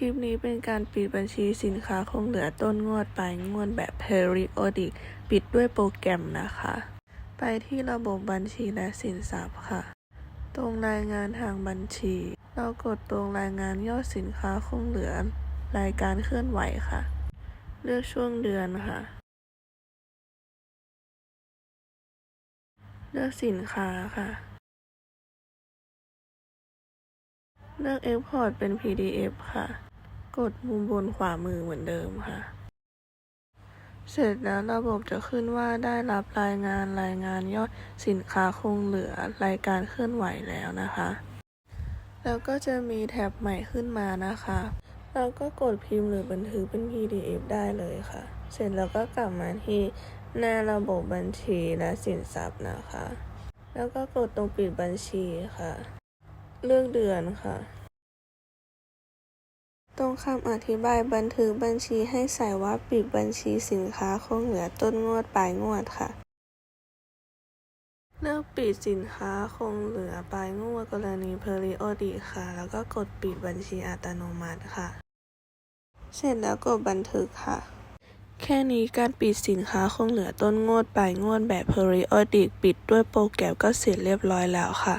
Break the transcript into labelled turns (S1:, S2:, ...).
S1: คลิปนี้เป็นการปิดบัญชีสินค้าคงเหลือต้นงวดปลายงวดแบบ periodic ปิดด้วยโปรแกรมนะคะ ไปที่ระบบบัญชีและสินทรัพย์ค่ะ ตรงรายงานทางบัญชี เรากดตรงรายงานยอดสินค้าคงเหลือ รายการเคลื่อนไหวค่ะ เลือกช่วงเดือนค่ะ เลือกสินค้าค่ะเลือก Export เป็น PDF ค่ะ กดมุมบนขวามือเหมือนเดิมค่ะ เสร็จแล้วระบบจะขึ้นว่าได้รับรายงานรายงานยอดสินค้าคงเหลือรายการเคลื่อนไหวแล้วนะคะ แล้วก็จะมีแท็บใหม่ขึ้นมานะคะ เราก็กดพิมพ์หรือบันทึกเป็น PDF ได้เลยค่ะ เสร็จแล้วก็กลับมาที่หน้าระบบบัญชีและสินทรัพย์นะคะ แล้วก็กดตรงปิดบัญชีค่ะ เลือกเดือนค่ะ รงคำอธิบายบันทึกบัญชีให้ใส่ว่าปิดบัญชีสินค้าคงเหลือต้นงวดปลายงวดค่ะ เลือกปิดสินค้าคงเหลือปลายงวดกรณี periodic ค่ะ แล้วก็กดปิดบัญชีอัตโนมัติค่ะ เสร็จแล้วกดบันทึกค่ะ แค่นี้การปิดสินค้าคงเหลือต้นงวดปลายงวดแบบ periodic ปิดด้วยโปรแกรมก็เสร็จเรียบร้อยแล้วค่ะ